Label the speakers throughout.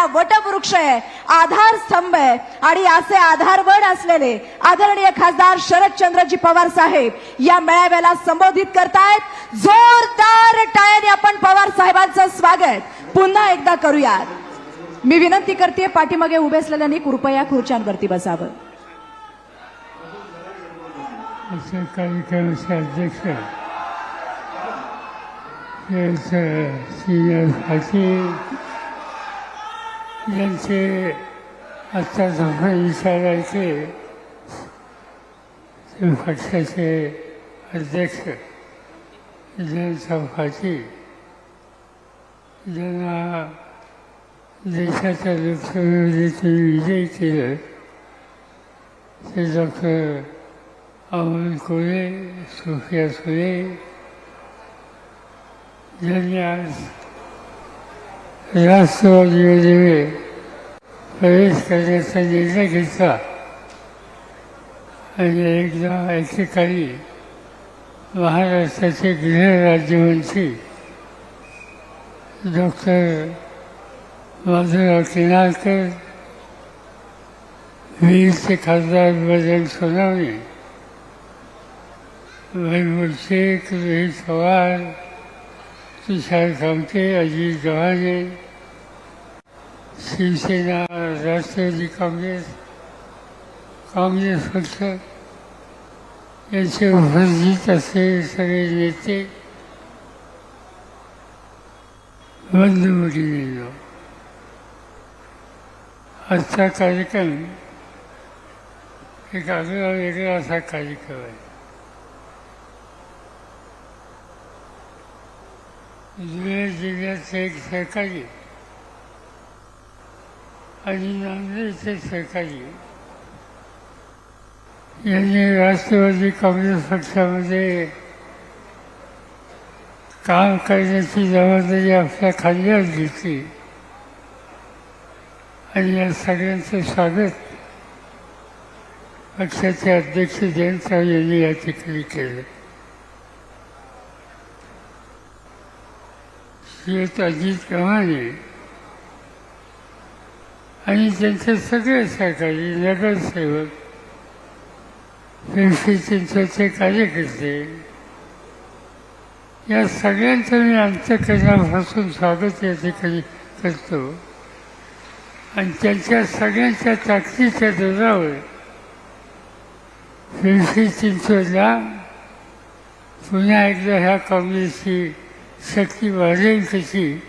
Speaker 1: आपला वटवृक्ष आहे आधार स्तंभ आहे आणि असे आधारवड असलेले आदरणीय खासदार शरदचंद्रजी पवार साहेब या मेळाव्याला संबोधित करतायत. जोरदार टायर आपण पवार साहेबांचं स्वागत. पुन्हा एकदा करूयात. मी विनंती करते पाठीमागे उभे असलेल्यांनी कृपया खुर्च्यांवरती बसावं.
Speaker 2: अशा कार्यक्रमाचे अध्यक्ष सिनियर पाटील यांचे आत्ता धोरण विचारायचे ते पक्षाचे अध्यक्ष जयंत चौकाची ज्यांना देशाच्या लोकसभेमध्ये विजय केलं ते डॉक्टर अमोल कोळे सुफिया सुरे ज्यांनी आज राष्ट्रवादीमध्ये प्रवेश करण्याचा निर्णय घेतला. आणि एकदा एकेकाळी महाराष्ट्राचे गृहराज्यमंत्री डॉक्टर माधवराव किनारकर वीरचे खासदार बजरंग सोनावणे वैभव शेख रोहित पवार तुषार कामते अजित शिवसेना राष्ट्रवादी काँग्रेस काँग्रेस पक्ष यांचे उपस्थित असलेले सगळे नेते बंधू आजचा कार्यक्रम एक आगळा वेगळा असा कार्यक्रम आहे धुळे जिल्ह्यात एक सहकारी आणि नांदेडचे सहकारी यांनी राष्ट्रवादी काँग्रेस पक्षामध्ये काम करण्याची जबाबदारी आपल्या खांद्यावर घेतली. आणि या सगळ्यांचं स्वागत पक्षाचे अध्यक्ष जयंतराव यांनी या ठिकाणी केलं. श्रीयुत अजित कमाने आणि त्यांचे सगळे सहकारी नगरसेवक पिंपरी चिंचवडचे कार्यकर्ते या सगळ्यांचं मी अंतकरणापासून स्वागत या ठिकाणी करतो. आणि त्यांच्या सगळ्यांच्या ताकदीच्या जोरावर पिंपरी चिंचवडला पुन्हा एकदा ह्या काँग्रेसची शक्ती वाढेल कशी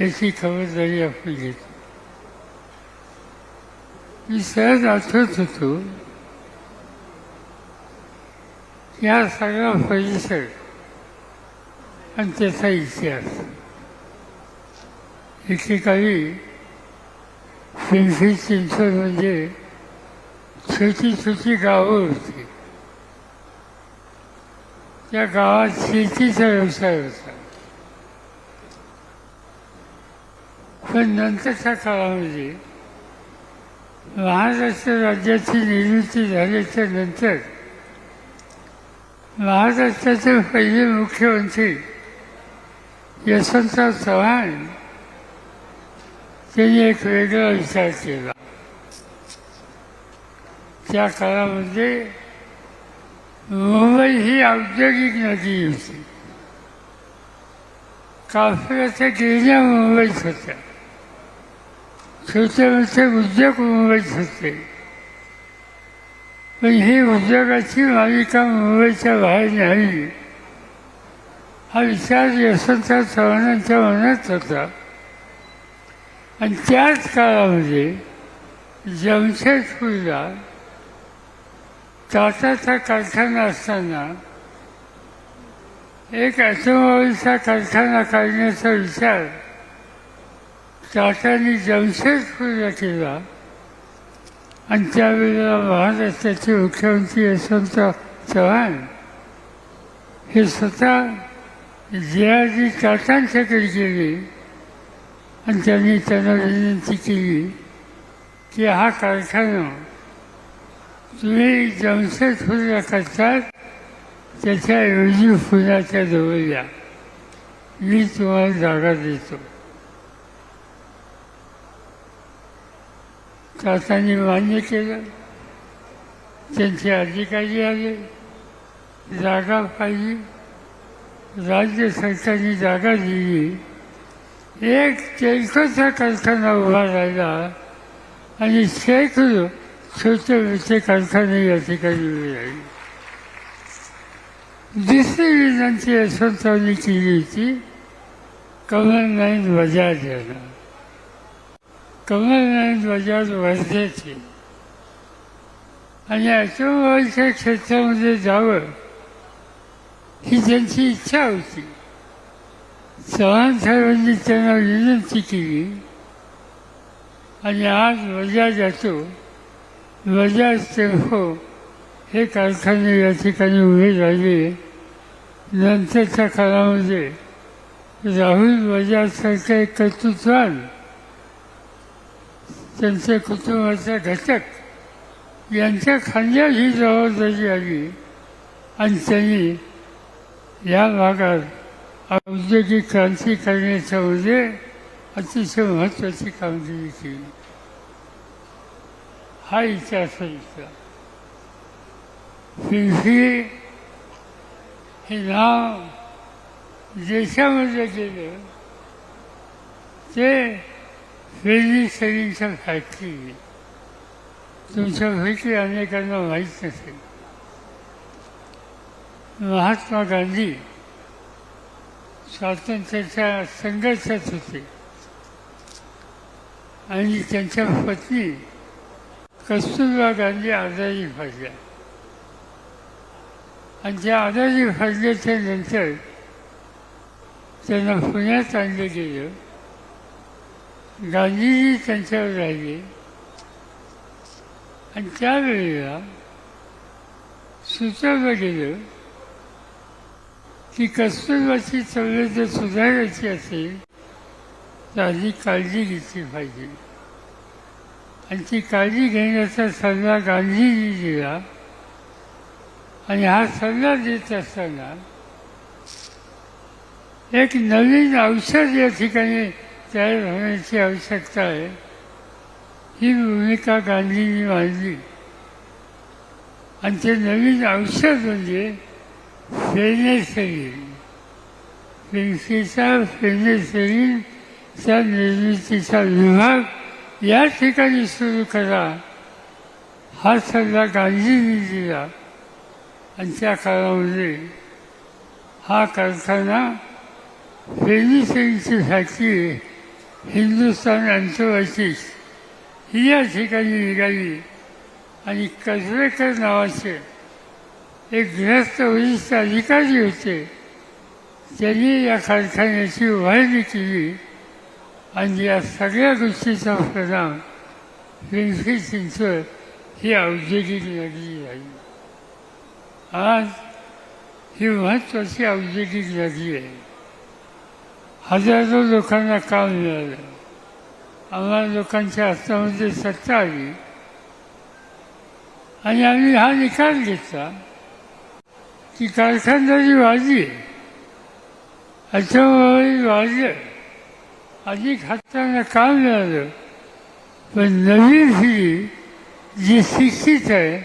Speaker 2: याची खबरदारी आपण घेतो? मी सहज आठवत होतो या सगळा परिसर आणि त्याचा इतिहास. एकेकाळी पिंपरी चिंचवड म्हणजे छोटी छोटी गावं होती. त्या गावात शेतीचा व्यवसाय होता. पण नंतरच्या काळामध्ये महाराष्ट्र राज्याची निर्मिती झाल्याच्यानंतर महाराष्ट्राचे पहिले मुख्यमंत्री यशवंतराव चव्हाण त्यांनी एक वेगळा विचार केला. त्या काळामध्ये मुंबई ही औद्योगिक नदी होती. काफराच्या गिरण्या मुंबईत होत्या. छोटे मोठे उद्योग मुंबईत होते पण ही उद्योगाची मालिका मुंबईच्या बाहेर नाही. हा विचार यशवंतराव चव्हाणांच्या मनात होता. आणि त्याच काळामध्ये जमशेदपूरला टाटाचा कारखाना असताना एक ॲटोमोबाईलचा कारखाना काढण्याचा विचार टाटाने जमशेदपूरला केला. आणि त्यावेळेला महाराष्ट्राचे मुख्यमंत्री यशवंत चव्हाण हे स्वतः जयाजी टाटांच्याकडे गेले. आणि त्यांनी त्यांना विनंती केली की हा कारखाना तुम्ही जमशेदपूरला करतात त्याच्याऐवजी पुण्याच्या जवळ या. मी तुम्हाला जागा देतो. शासनाने मान्य केलं. त्यांचे अधिकारी आले. जागा पाहिजे राज्य सरकारने जागा दिली. एक तेलकटचा कारखाना उभा राहिला आणि शेकडो छोटे मोठे कारखाने या ठिकाणी उभे राहिले. दुसरी विनंती यशवंतरावनी केली होती. कमलनाईन बजाज यांना. कमलनाथ बजाज वर्ध्याचे आणि ऑटोमोबाईलच्या क्षेत्रामध्ये जावं ही त्यांची इच्छा होती चव्हाण साहेबांनी त्यांना विनंती केली आणि आज बजाज ऑटो बजाज टेम्पो हे कारखाने या ठिकाणी उभे राहिले. नंतरच्या काळामध्ये राहुल बजाजसारखं एक कर्तृत्वान त्यांचे कुटुंबाचा घटक. यांच्या खांद्यात ही जबाबदारी आली. आणि त्यांनी या भागात औद्योगिक क्रांती करण्याच्यामध्ये अतिशय महत्त्वाची कामगिरी केली. हा इतिहास आहे इथला पिंपरी हे नाव देशामध्ये गेलं. ते वेली शरीरच्या फॅक्टरी तुमच्या तुमच्यापैकी अनेकांना माहीत नसेल. महात्मा गांधी स्वातंत्र्याच्या संघर्षात होते. आणि त्यांच्या पत्नी कस्तुरबा गांधी आजारी भाजल्या आणि त्या आजारी भाजल्याच्या नंतर त्यांना पुण्यात आणलं गेलं. गांधीजी त्यांच्यावर राहिले आणि त्यावेळेला सुचवलं गेलं की कस्तुरबाची तब्येत जर सुधारायची असेल तर आधी काळजी घेतली पाहिजे. आणि ती काळजी घेण्याचा सल्ला गांधीजी दिला आणि हा सल्ला देत असताना एक नवीन औषध या ठिकाणी तयार होण्याची आवश्यकता आहे. ही भूमिका गांधींनी मांडली. आणि ते नवीन औषध म्हणजे फेनेसरीन पेन्सिलचा फेनेसरीनच्या निर्मितीचा विभाग या ठिकाणी सुरू करा. हा सल्ला गांधींनी दिला. आणि त्या काळामध्ये हा कारखाना फेनिसरीनची फॅक्टरी हिंदुस्तान अँथोबायसिस ही या ठिकाणी निघाली. आणि कजरेकर नावाचे एक ग्रस्त वरिष्ठ अधिकारी होते. त्यांनी या कारखान्याची उभारणी केली. आणि या सगळ्या गोष्टीचा परिणाम पिंपरी चिंचवड ही औद्योगिक नगरी झाली आज ही महत्त्वाची औद्योगिक नगरी आहे. हजारो लोकांना काम मिळालं आम्हाला लोकांच्या हातामध्ये सत्ता आली आणि आम्ही हा निकाल घेतला की कारखानदारी वाढली ऑटोमोबाईल वाढलं अधिक हातांना काम मिळालं पण नवीन पिढी जी शिक्षित आहे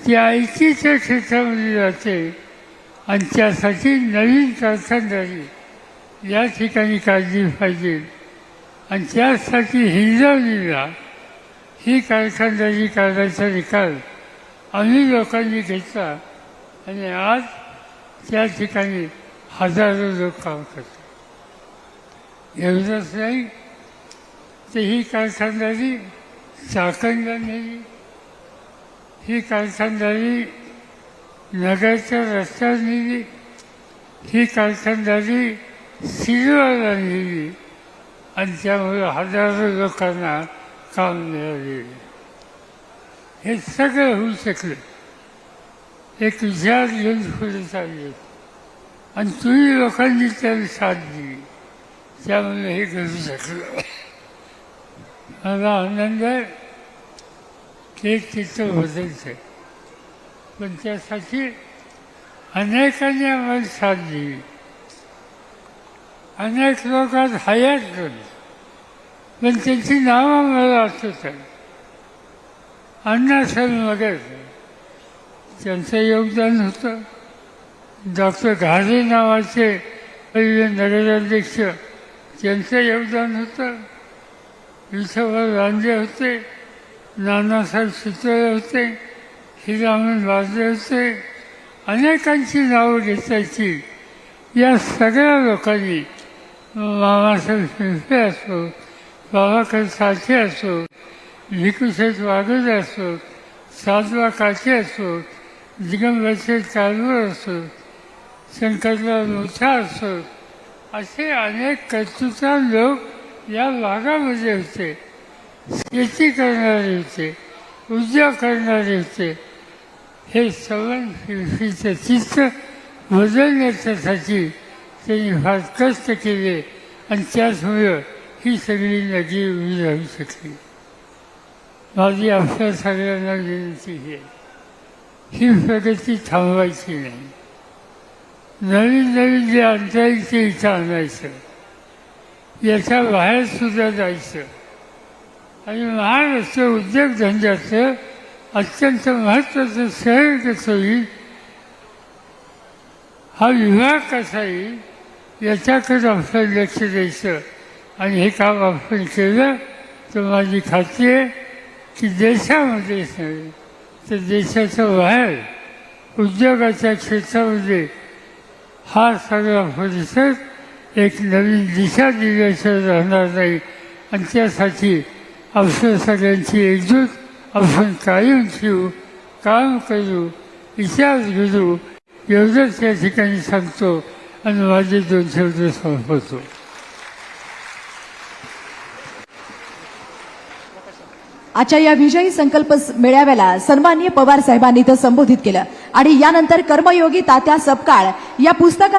Speaker 2: ती आयटीच्या क्षेत्रामध्ये जाते आणि त्यासाठी नवीन कारखानदारी या ठिकाणी काळजी पाहिजे. आणि त्यासाठी हिंजवणीला ही कारखानदारी काढायचा निकाल आम्ही लोकांनी घेतला. आणि आज त्या ठिकाणी हजारो लोक काम करतात. एवढंच नाही तर ही कारखानदारी चाकणला नेली ही कारखानदारी नगरच्या रस्त्यावर नेली ही कारखानदारी सिल्वरला नेली आणि त्यामुळे हजारो लोकांना काम मिळाले हे सगळं होऊ शकलं एक विचार घेऊन पुढे चालले आणि तुम्ही लोकांनी त्याला साथ दिली त्यामुळे हे करू शकलं मला आनंद आहे की चित्र बदलतं पण त्यासाठी अनेकांनी आम्हाला साथ दिली अनेक लोक आज हयात झाली पण त्यांची नावं मला आठवत आहे अण्णासाहेब मगर त्यांचं योगदान होतं डॉक्टर घाले नावाचे पहिले नगराध्यक्ष त्यांचं योगदान होतं विठोबा रांजे होते नानासाहेब सुतळे होते हिरामन वाजे होते अनेकांची नावं घेतायची या सगळ्या लोकांनी मामासाहेब शिंपे असो बाबासाहेब साठे असो भिकुशेठ वाघोले असो साधवा काके असो दिगंबरचे कारवर असो शंकरराव मोठा असो असे अनेक कर्तृत्वान लोक या भागामध्ये होते. शेती करणारे होते उद्योग करणारे होते. हे सवन शिल्पीचं चित्र बदलण्याच्यासाठी त्यांनी फार कष्ट केले आणि त्याचमुळं ही सगळी नदी उभी राहू शकली. माझी आपल्या सगळ्यांना विनंती आहे. ही प्रगती थांबवायची नाही. नवीन नवीन जे आणता येईल ते इथं आणायचं याच्या बाहेर सुद्धा जायचं आणि महाराष्ट्र उद्योगधंद्याचं अत्यंत महत्त्वाचं शहर कसं होईल हा विभाग कसा येईल याच्याकडे आपण लक्ष द्यायचं. आणि हे काम आपण केलं तर माझी खात्री आहे की देशामध्येच नाही तर देशाच्या बाहेर उद्योगाच्या क्षेत्रामध्ये हा सगळा परिसर एक नवीन दिशा दिल्याशिवाय राहणार नाही. आणि त्यासाठी आपल्या सगळ्यांची एकजूट आपण कायम ठेवू काम करू इतिहास घडू एवढंच या ठिकाणी सांगतो. आणि माझे दोनशे रुपये संपवतो
Speaker 1: आजच्या या विजयी संकल्प मेळाव्याला सन्माननीय पवार साहेबांनी इथं संबोधित केलं. आणि यानंतर कर्मयोगी तात्या सपकाळ या पुस्तका